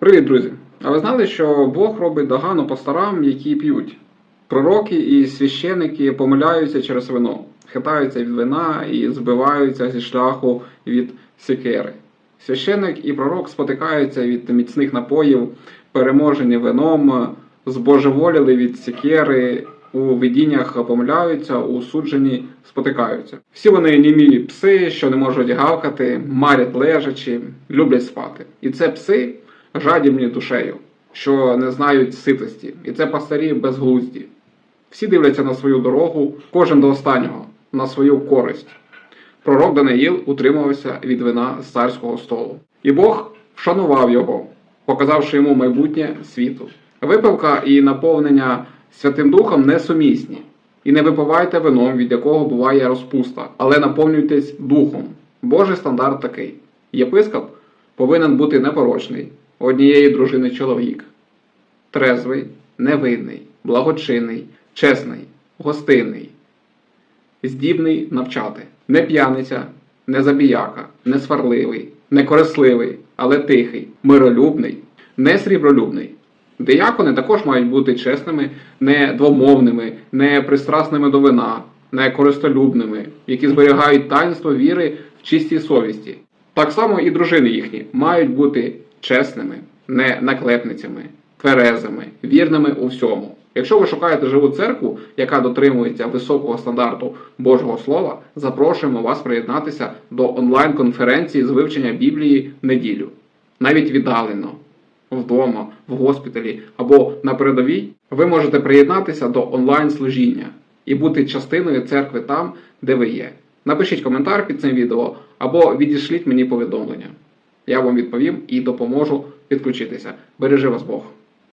Привіт, друзі! А ви знали, що Бог робить догану пасторам, які п'ють? Пророки і священики помиляються через вино, хитаються від вина і збиваються зі шляху від секери. Священик і пророк спотикаються від міцних напоїв, переможені вином, збожеволіли від секери, у видіннях помиляються, у судженні спотикаються. Всі вони німі пси, що не можуть гавкати, марять лежачи, люблять спати. І це пси жадібні душею, що не знають ситості. І це пастирі безглузді. Всі дивляться на свою дорогу, кожен до останнього, на свою користь. Пророк Даниїл утримувався від вина з царського столу. І Бог вшанував його, показавши йому майбутнє світу. Випивка і наповнення Святим Духом несумісні. І не випивайте вином, від якого буває розпуста, але наповнюйтесь духом. Божий стандарт такий: єпископ повинен бути непорочний, однієї дружини чоловік, трезвий, невинний, благочинний, чесний, гостинний, здібний навчати, не п'яниця, не забіяка, не сварливий, не корисливий, але тихий, миролюбний, не срібролюбний. Диякони також мають бути чесними, не двомовними, не пристрасними до вина, не користолюбними, які зберігають таїнство віри в чистій совісті. Так само і дружини їхні мають бути чесними, не наклепницями, тверезими, вірними у всьому. Якщо ви шукаєте живу церкву, яка дотримується високого стандарту Божого Слова, запрошуємо вас приєднатися до онлайн-конференції з вивчення Біблії в неділю, навіть віддалено, вдома, в госпіталі або на передовій. Ви можете приєднатися до онлайн-служіння і бути частиною церкви там, де ви є. Напишіть коментар під цим відео або відішліть мені повідомлення. Я вам відповім і допоможу підключитися. Бережи вас Бог!